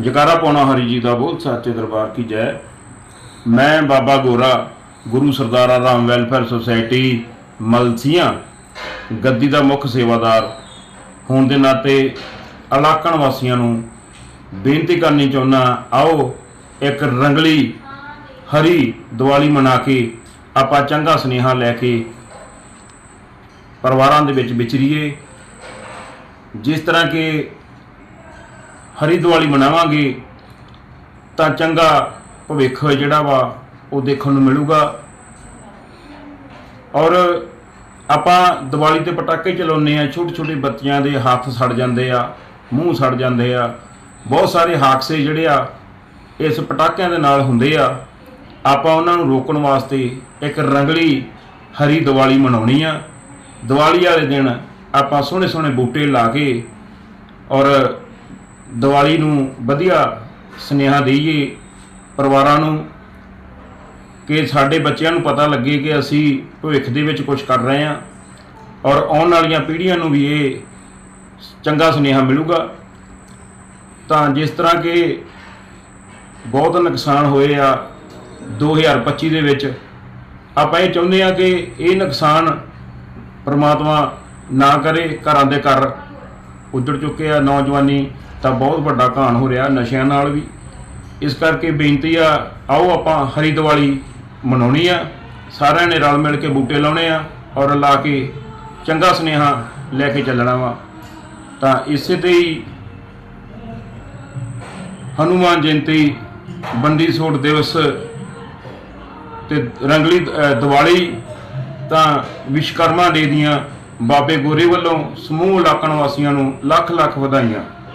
ਜਕਾਰਾ ਪਾਉਣਾ ਹਰੀ ਜੀ ਦਾ ਬੋਲ ਸੱਚੇ ਦਰਬਾਰ ਕੀ ਜੈ। ਮੈਂ ਬਾਬਾ ਗੋਰਾ, ਗੁਰੂ ਸਰਦਾਰ ਰਾਮ ਵੈਲਫੇਅਰ ਸੁਸਾਇਟੀ, ਮਲਸੀਆਂ, ਗੱਦੀ ਦਾ ਮੁੱਖ ਸੇਵਾਦਾਰ। ਹੋਣ ਦੇ ਨਾਤੇ ਇਲਾਕਣ ਵਾਸੀਆਂ ਨੂੰ ਬੇਨਤੀ ਕਰਨੀ ਚਾਹੁੰਦਾ, ਆਓ ਇੱਕ ਰੰਗਲੀ ਹਰੀ ਦੀਵਾਲੀ ਮਨਾ ਕੇ ਆਪਾਂ ਚੰਗਾ ਸੁਨੇਹਾ ਲੈ ਕੇ ਪਰਿਵਾਰਾਂ ਦੇ ਵਿੱਚ ਵਿਚਰੀਏ। ਜਿਸ ਤਰ੍ਹਾਂ ਕਿ ਹਰੀ ਦੀਵਾਲੀ ਮਨਾਵਾਂਗੇ, ਤਾਂ ਚੰਗਾ ਭਵਿੱਖ ਜਿਹੜਾ ਵਾ ਉਹ ਦੇਖਣ ਨੂੰ ਮਿਲੂਗਾ। ਔਰ ਆਪਾਂ ਦੀਵਾਲੀ ਤੇ ਪਟਾਕੇ ਚਲਾਉਂਦੇ ਆ ਛੋਟੇ ਛੋਟੇ ਬੱਚਿਆਂ ਦੇ ਹੱਥ ਸੜ ਜਾਂਦੇ ਆ, ਮੂੰਹ ਸੜ ਜਾਂਦੇ ਆ। ਬਹੁਤ ਸਾਰੇ ਹਾਦਸੇ ਜਿਹੜੇ ਆ, ਇਸ ਪਟਾਕਿਆਂ ਦੇ ਨਾਲ ਹੁੰਦੇ ਆ। ਆਪਾਂ ਉਹਨਾਂ ਨੂੰ ਰੋਕਣ ਵਾਸਤੇ ਇੱਕ ਰੰਗਲੀ ਹਰੀ ਦੀਵਾਲੀ ਮਨਾਉਣੀ ਆ। ਦੀਵਾਲੀ ਵਾਲੇ ਦਿਨ ਆਪਾਂ ਸੋਹਣੇ ਸੋਹਣੇ ਬੂਟੇ ਲਾ ਕੇ ਔਰ ਦੀਵਾਲੀ ਨੂੰ ਵਧੀਆ ਸੁਨੇਹਾ ਦੇਈਏ ਪਰਿਵਾਰਾਂ ਨੂੰ ਕਿ ਸਾਡੇ ਬੱਚਿਆਂ ਨੂੰ ਪਤਾ ਲੱਗੇ ਕਿ ਅਸੀਂ ਭਵਿੱਖ ਦੇ ਵਿੱਚ ਕੁਝ ਕਰ ਰਹੇ ਹਾਂ ਔਰ ਆਉਣ ਵਾਲੀਆਂ ਪੀੜ੍ਹੀਆਂ ਨੂੰ ਵੀ ਇਹ ਚੰਗਾ ਸੁਨੇਹਾ ਮਿਲੂਗਾ। ਤਾਂ ਜਿਸ ਤਰ੍ਹਾਂ ਕਿ ਬਹੁਤ ਨੁਕਸਾਨ ਹੋਏ ਆ 2025 ਦੇ ਵਿੱਚ, ਆਪਾਂ ਇਹ ਚਾਹੁੰਦੇ ਆ ਕਿ ਇਹ ਨੁਕਸਾਨ ਪਰਮਾਤਮਾ ਨਾ ਕਰੇ, ਘਰਾਂ ਦੇ ਘਰ ਉੱਜੜ ਚੁੱਕੇ ਆ, ਨੌਜਵਾਨੀ ਤਾਂ ਬਹੁਤ ਵੱਡਾ ਘਾਣ ਹੋ ਰਿਹਾ ਨਸ਼ਿਆਂ ਨਾਲ ਵੀ। ਇਸ ਕਰਕੇ ਬੇਨਤੀ ਆ ਆਓ ਆਪਾਂ ਹਰੀ ਦੀਵਾਲੀ ਮਨਾਉਣੀ ਆ। ਸਾਰਿਆਂ ਨੇ ਰਲ ਮਿਲ ਕੇ ਬੂਟੇ ਲਾਉਣੇ ਆ ਔਰ ਲਾ ਕੇ ਚੰਗਾ ਸੁਨੇਹਾ ਲੈ ਕੇ ਚੱਲਣਾ ਵਾ। ਤਾਂ ਇਸੇ ਤੇ ਹੀ ਹਨੂਮਾਨ ਜਯੰਤੀ ਬੰਦੀ ਛੋੜ ਦਿਵਸ ਤੇ ਰੰਗਲੀ ਅ, ਦੀਵਾਲੀ ਤਾਂ ਵਿਸ਼ਕਰਮਾ ਡੇ ਦੀਆਂ ਬਾਬੇ ਗੋਰੇ ਵੱਲੋਂ ਸਮੂਹ ਇਲਾਕਣ ਵਾਸੀਆਂ ਨੂੰ ਲੱਖ ਲੱਖ ਵਧਾਈਆਂ।